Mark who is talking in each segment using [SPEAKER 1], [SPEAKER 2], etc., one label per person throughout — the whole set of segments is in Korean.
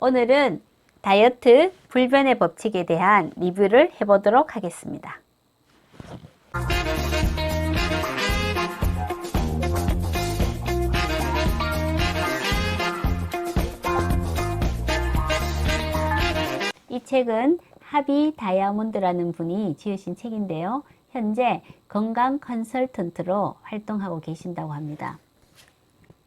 [SPEAKER 1] 오늘은 다이어트 불변의 법칙에 대한 리뷰를 해보도록 하겠습니다. 이 책은 하비 다이아몬드라는 분이 지으신 책인데요. 현재 건강 컨설턴트로 활동하고 계신다고 합니다.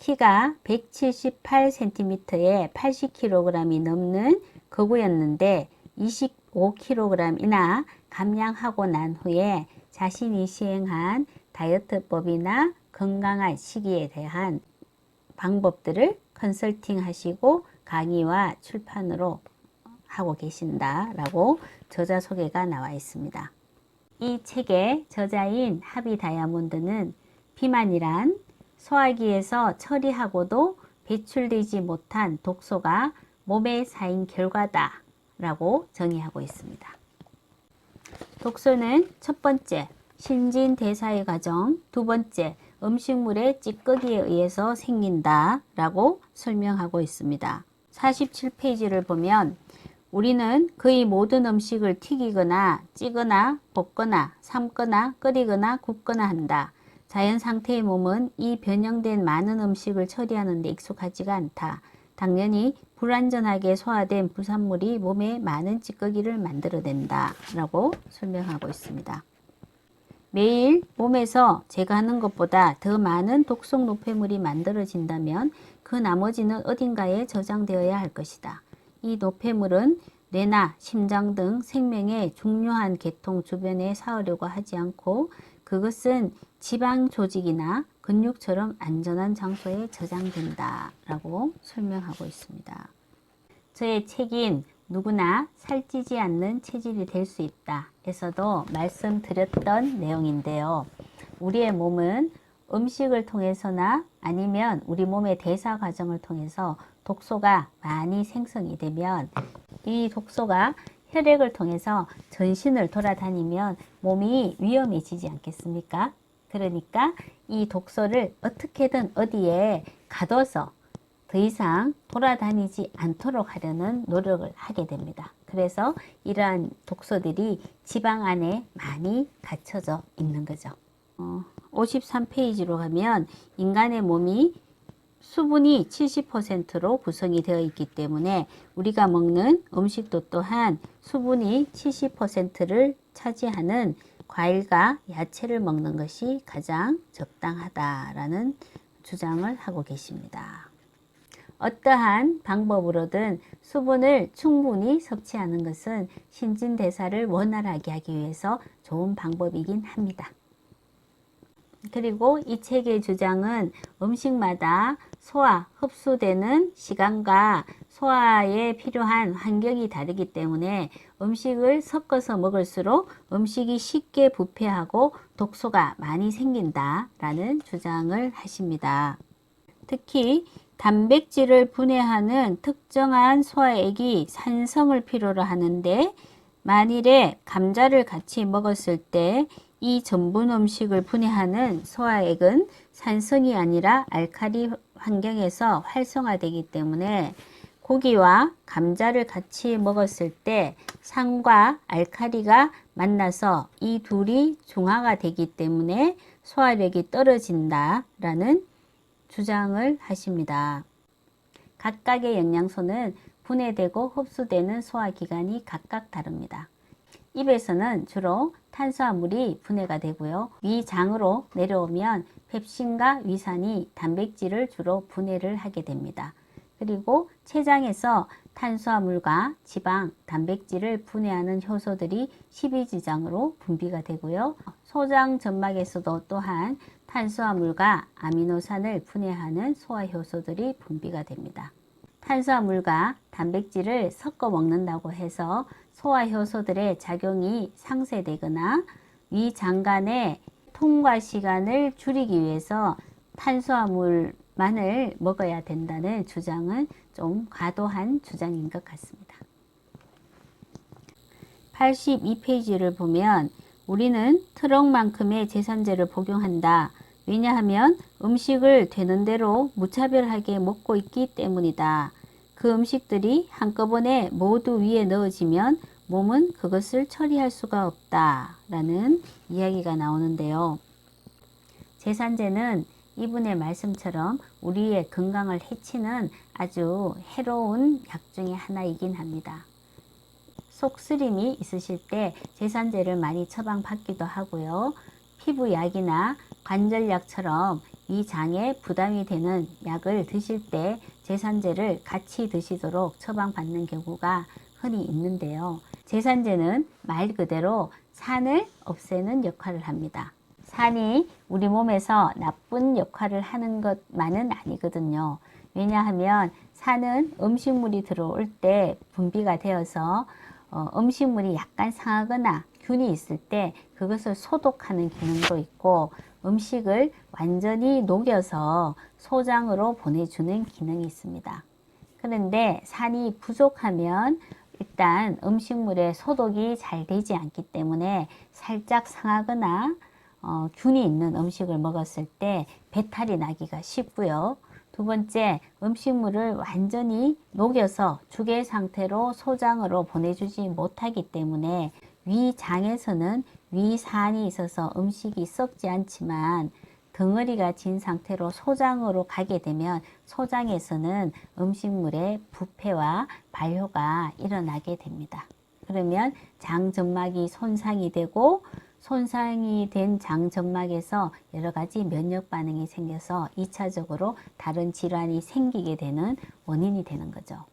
[SPEAKER 1] 키가 178cm에 80kg이 넘는 거구였는데 25kg이나 감량하고 난 후에 자신이 시행한 다이어트법이나 건강한 식이에 대한 방법들을 컨설팅 하시고 강의와 출판으로 하고 계신다라고 저자 소개가 나와 있습니다. 이 책의 저자인 하비 다이아몬드는 비만이란 소화기에서 처리하고도 배출되지 못한 독소가 몸에 쌓인 결과다 라고 정의하고 있습니다. 독소는 첫 번째, 신진대사의 과정, 두 번째, 음식물의 찌꺼기에 의해서 생긴다 라고 설명하고 있습니다. 47페이지를 보면 우리는 거의 모든 음식을 튀기거나 찌거나 볶거나 삶거나 끓이거나 굽거나 한다. 자연 상태의 몸은 이 변형된 많은 음식을 처리하는 데 익숙하지가 않다. 당연히 불완전하게 소화된 부산물이 몸에 많은 찌꺼기를 만들어낸다. 라고 설명하고 있습니다. 매일 몸에서 제거하는 것보다 더 많은 독성 노폐물이 만들어진다면 그 나머지는 어딘가에 저장되어야 할 것이다. 이 노폐물은 뇌나 심장 등 생명의 중요한 계통 주변에 쌓으려고 하지 않고 그것은 지방 조직이나 근육처럼 안전한 장소에 저장된다 라고 설명하고 있습니다. 저의 책인 누구나 살찌지 않는 체질이 될 수 있다 에서도 말씀드렸던 내용인데요. 우리의 몸은 음식을 통해서나 아니면 우리 몸의 대사 과정을 통해서 독소가 많이 생성이 되면 이 독소가 혈액을 통해서 전신을 돌아다니면 몸이 위험해지지 않겠습니까? 그러니까 이 독소를 어떻게든 어디에 가둬서 더 이상 돌아다니지 않도록 하려는 노력을 하게 됩니다. 그래서 이러한 독소들이 지방 안에 많이 갇혀져 있는 거죠. 어, 53페이지로 가면 인간의 몸이 수분이 70%로 구성이 되어 있기 때문에 우리가 먹는 음식도 또한 수분이 70%를 차지하는 과일과 야채를 먹는 것이 가장 적당하다라는 주장을 하고 계십니다. 어떠한 방법으로든 수분을 충분히 섭취하는 것은 신진대사를 원활하게 하기 위해서 좋은 방법이긴 합니다. 그리고 이 책의 주장은 음식마다 소화, 흡수되는 시간과 소화에 필요한 환경이 다르기 때문에 음식을 섞어서 먹을수록 음식이 쉽게 부패하고 독소가 많이 생긴다라는 주장을 하십니다. 특히 단백질을 분해하는 특정한 소화액이 산성을 필요로 하는데 만일에 감자를 같이 먹었을 때 이 전분 음식을 분해하는 소화액은 산성이 아니라 알칼리 환경에서 활성화되기 때문에 고기와 감자를 같이 먹었을 때 산과 알칼리가 만나서 이 둘이 중화가 되기 때문에 소화력이 떨어진다라는 주장을 하십니다. 각각의 영양소는 분해되고 흡수되는 소화기관이 각각 다릅니다. 입에서는 주로 탄수화물이 분해가 되고요. 위장으로 내려오면 펩신과 위산이 단백질을 주로 분해를 하게 됩니다. 그리고 췌장에서 탄수화물과 지방, 단백질을 분해하는 효소들이 십이지장으로 분비가 되고요. 소장 점막에서도 또한 탄수화물과 아미노산을 분해하는 소화효소들이 분비가 됩니다. 탄수화물과 단백질을 섞어 먹는다고 해서 소화효소들의 작용이 상쇄되거나 위장간의 통과 시간을 줄이기 위해서 탄수화물만을 먹어야 된다는 주장은 좀 과도한 주장인 것 같습니다. 82페이지를 보면 우리는 트럭만큼의 제산제를 복용한다. 왜냐하면 음식을 되는 대로 무차별하게 먹고 있기 때문이다. 그 음식들이 한꺼번에 모두 위에 넣어지면 몸은 그것을 처리할 수가 없다 라는 이야기가 나오는데요. 제산제는 이분의 말씀처럼 우리의 건강을 해치는 아주 해로운 약 중의 하나이긴 합니다. 속쓰림이 있으실 때 제산제를 많이 처방받기도 하고요. 피부약이나 관절약처럼 이 장에 부담이 되는 약을 드실 때 제산제를 같이 드시도록 처방받는 경우가 흔히 있는데요. 제산제는 말 그대로 산을 없애는 역할을 합니다. 산이 우리 몸에서 나쁜 역할을 하는 것만은 아니거든요. 왜냐하면 산은 음식물이 들어올 때 분비가 되어서 어, 음식물이 약간 상하거나 균이 있을 때 그것을 소독하는 기능도 있고 음식을 완전히 녹여서 소장으로 보내주는 기능이 있습니다. 그런데 산이 부족하면 일단 음식물의 소독이 잘 되지 않기 때문에 살짝 상하거나 어, 균이 있는 음식을 먹었을 때 배탈이 나기가 쉽고요. 두 번째, 음식물을 완전히 녹여서 죽의 상태로 소장으로 보내주지 못하기 때문에 위장에서는 위산이 있어서 음식이 썩지 않지만 덩어리가 진 상태로 소장으로 가게 되면 소장에서는 음식물의 부패와 발효가 일어나게 됩니다. 그러면 장점막이 손상이 되고 손상이 된 장점막에서 여러 가지 면역 반응이 생겨서 2차적으로 다른 질환이 생기게 되는 원인이 되는 거죠.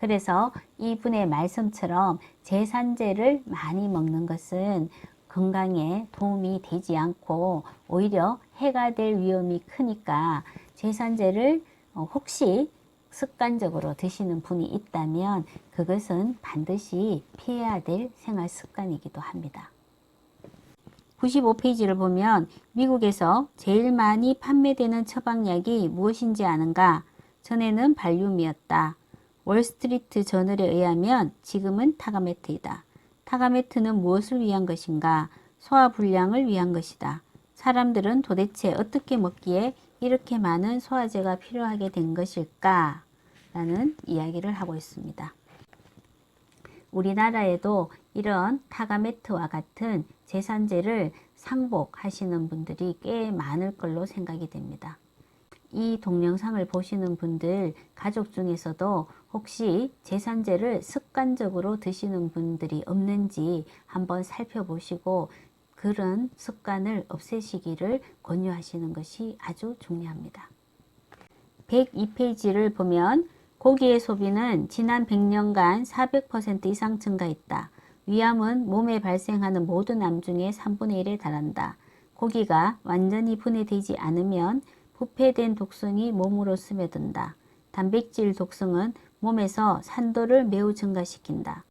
[SPEAKER 1] 그래서 이분의 말씀처럼 제산제를 많이 먹는 것은 건강에 도움이 되지 않고 오히려 해가 될 위험이 크니까 제산제를 어, 혹시 습관적으로 드시는 분이 있다면 그것은 반드시 피해야 될 생활 습관이기도 합니다. 95페이지를 보면 미국에서 제일 많이 판매되는 처방약이 무엇인지 아는가? 전에는 발륨이었다. 월스트리트 저널에 의하면 지금은 타가메트이다. 타가메트는 무엇을 위한 것인가? 소화 불량을 위한 것이다. 사람들은 도대체 어떻게 먹기에 이렇게 많은 소화제가 필요하게 된 것일까? 라는 이야기를 하고 있습니다. 우리나라에도 이런 타가메트와 같은 제산제를 상복하시는 분들이 꽤 많을 걸로 생각이 됩니다. 이 동영상을 보시는 분들 가족 중에서도 혹시 제산제를 습관적으로 드시는 분들이 없는지 한번 살펴보시고 그런 습관을 없애시기를 권유하시는 것이 아주 중요합니다. 102페이지를 보면 고기의 소비는 지난 100년간 400% 이상 증가했다. 위암은 몸에 발생하는 모든 암 중에 3분의 1에 달한다. 고기가 완전히 분해되지 않으면 부패된 독성이 몸으로 스며든다. 단백질 독성은 몸에서 산도를 매우 증가시킨다.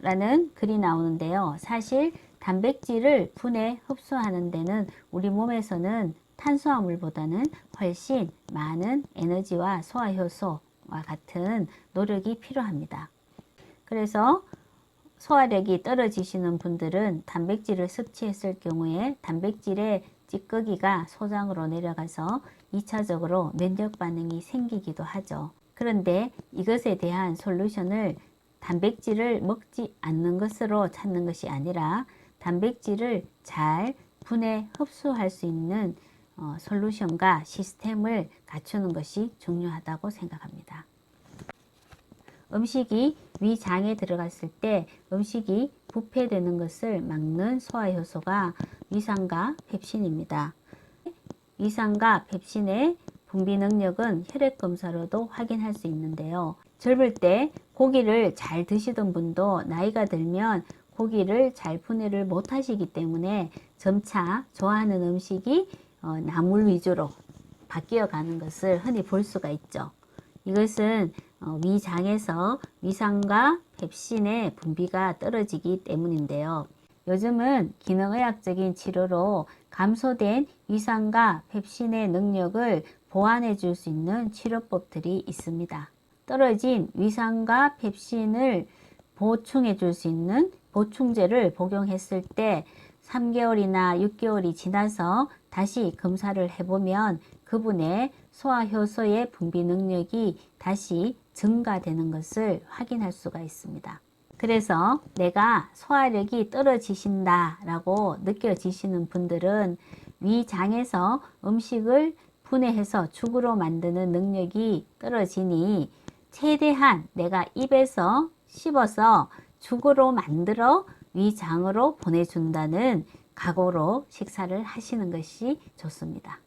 [SPEAKER 1] 라는 글이 나오는데요. 사실 단백질을 분해 흡수하는 데는 우리 몸에서는 탄수화물보다는 훨씬 많은 에너지와 소화효소, 와 같은 노력이 필요합니다. 그래서 소화력이 떨어지시는 분들은 단백질을 섭취했을 경우에 단백질의 찌꺼기가 소장으로 내려가서 2차적으로 면역 반응이 생기기도 하죠. 그런데 이것에 대한 솔루션을 단백질을 먹지 않는 것으로 찾는 것이 아니라 단백질을 잘 분해 흡수할 수 있는 어, 솔루션과 시스템을 갖추는 것이 중요하다고 생각합니다. 음식이 위장에 들어갔을 때 음식이 부패되는 것을 막는 소화효소가 위산과 펩신입니다. 위산과 펩신의 분비 능력은 혈액 검사로도 확인할 수 있는데요. 젊을 때 고기를 잘 드시던 분도 나이가 들면 고기를 잘 분해를 못 하시기 때문에 점차 좋아하는 음식이 어, 나물 위주로 바뀌어 가는 것을 흔히 볼 수가 있죠. 이것은 어, 위장에서 위산과 펩신의 분비가 떨어지기 때문인데요. 요즘은 기능의학적인 치료로 감소된 위산과 펩신의 능력을 보완해 줄 수 있는 치료법들이 있습니다. 떨어진 위산과 펩신을 보충해 줄 수 있는 보충제를 복용했을 때 3개월이나 6개월이 지나서 다시 검사를 해보면 그분의 소화 효소의 분비 능력이 다시 증가되는 것을 확인할 수가 있습니다. 그래서 내가 소화력이 떨어지신다 라고 느껴지시는 분들은 위장에서 음식을 분해해서 죽으로 만드는 능력이 떨어지니 최대한 내가 입에서 씹어서 죽으로 만들어 위장으로 보내준다는 각오로 식사를 하시는 것이 좋습니다.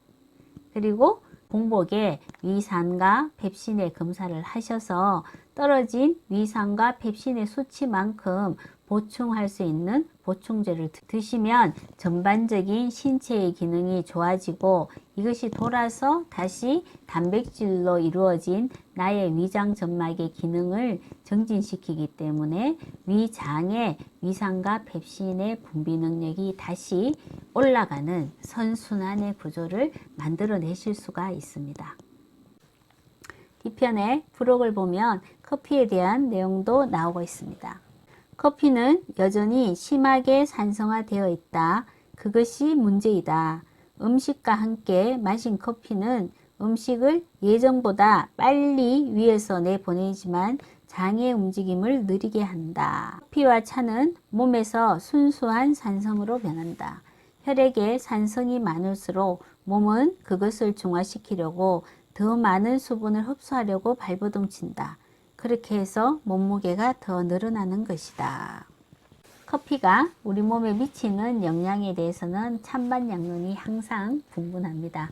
[SPEAKER 1] 그리고 공복에 위산과 펩신의 검사를 하셔서 떨어진 위산과 펩신의 수치만큼 보충할 수 있는 보충제를 드- 드시면 전반적인 신체의 기능이 좋아지고 이것이 돌아서 다시 단백질로 이루어진 나의 위장 점막의 기능을 정진시키기 때문에 위장의 위산과 펩신의 분비 능력이 다시 올라가는 선순환의 구조를 만들어내실 수가 있습니다. 뒤편에 부록을 보면 커피에 대한 내용도 나오고 있습니다. 커피는 여전히 심하게 산성화되어 있다. 그것이 문제이다. 음식과 함께 마신 커피는 음식을 예전보다 빨리 위에서 내보내지만 장의 움직임을 느리게 한다. 커피와 차는 몸에서 순수한 산성으로 변한다. 혈액에 산성이 많을수록 몸은 그것을 중화시키려고 더 많은 수분을 흡수하려고 발버둥 친다. 그렇게 해서 몸무게가 더 늘어나는 것이다. 커피가 우리 몸에 미치는 영향에 대해서는 찬반 양론이 항상 분분합니다.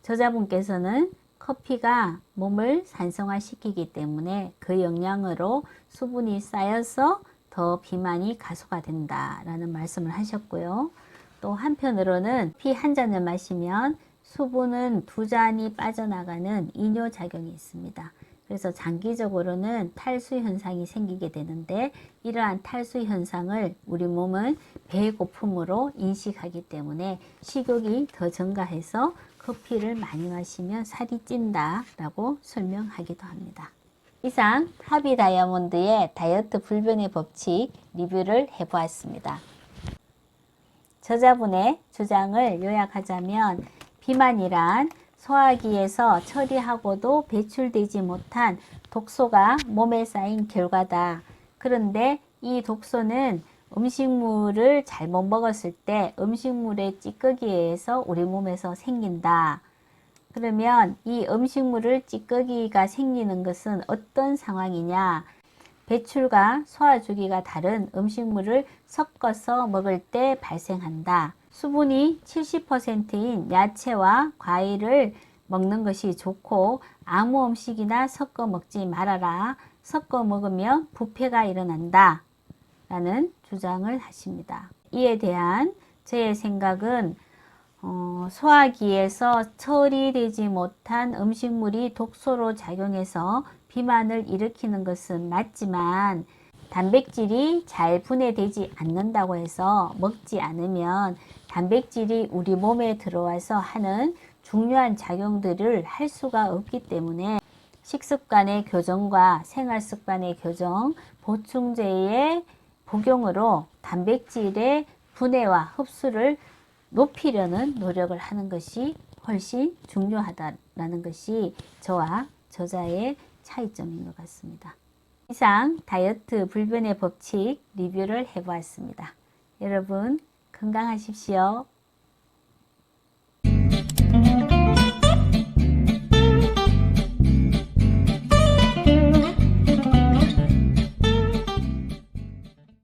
[SPEAKER 1] 저자분께서는 커피가 몸을 산성화시키기 때문에 그 영향으로 수분이 쌓여서 더 비만이 가속화 된다라는 말씀을 하셨고요. 또 한편으로는 피 한 잔을 마시면 수분은 두 잔이 빠져나가는 이뇨작용이 있습니다. 그래서 장기적으로는 탈수 현상이 생기게 되는데 이러한 탈수 현상을 우리 몸은 배고픔으로 인식하기 때문에 식욕이 더 증가해서 커피를 많이 마시면 살이 찐다 라고 설명하기도 합니다. 이상 하비 다이아몬드의 다이어트 불변의 법칙 리뷰를 해보았습니다. 저자분의 주장을 요약하자면 비만이란 소화기에서 처리하고도 배출되지 못한 독소가 몸에 쌓인 결과다. 그런데 이 독소는 음식물을 잘못 먹었을 때 음식물의 찌꺼기에 의해서 우리 몸에서 생긴다. 그러면 이 음식물을 찌꺼기가 생기는 것은 어떤 상황이냐? 배출과 소화 주기가 다른 음식물을 섞어서 먹을 때 발생한다. 수분이 70%인 야채와 과일을 먹는 것이 좋고 아무 음식이나 섞어 먹지 말아라. 섞어 먹으면 부패가 일어난다. 라는 주장을 하십니다. 이에 대한 저의 생각은 어, 소화기에서 처리되지 못한 음식물이 독소로 작용해서 비만을 일으키는 것은 맞지만 단백질이 잘 분해되지 않는다고 해서 먹지 않으면 단백질이 우리 몸에 들어와서 하는 중요한 작용들을 할 수가 없기 때문에 식습관의 교정과 생활습관의 교정, 보충제의 복용으로 단백질의 분해와 흡수를 높이려는 노력을 하는 것이 훨씬 중요하다라는 것이 저와 저자의 차이점인 것 같습니다. 이상 다이어트 불변의 법칙 리뷰를 해보았습니다. 여러분 건강하십시오.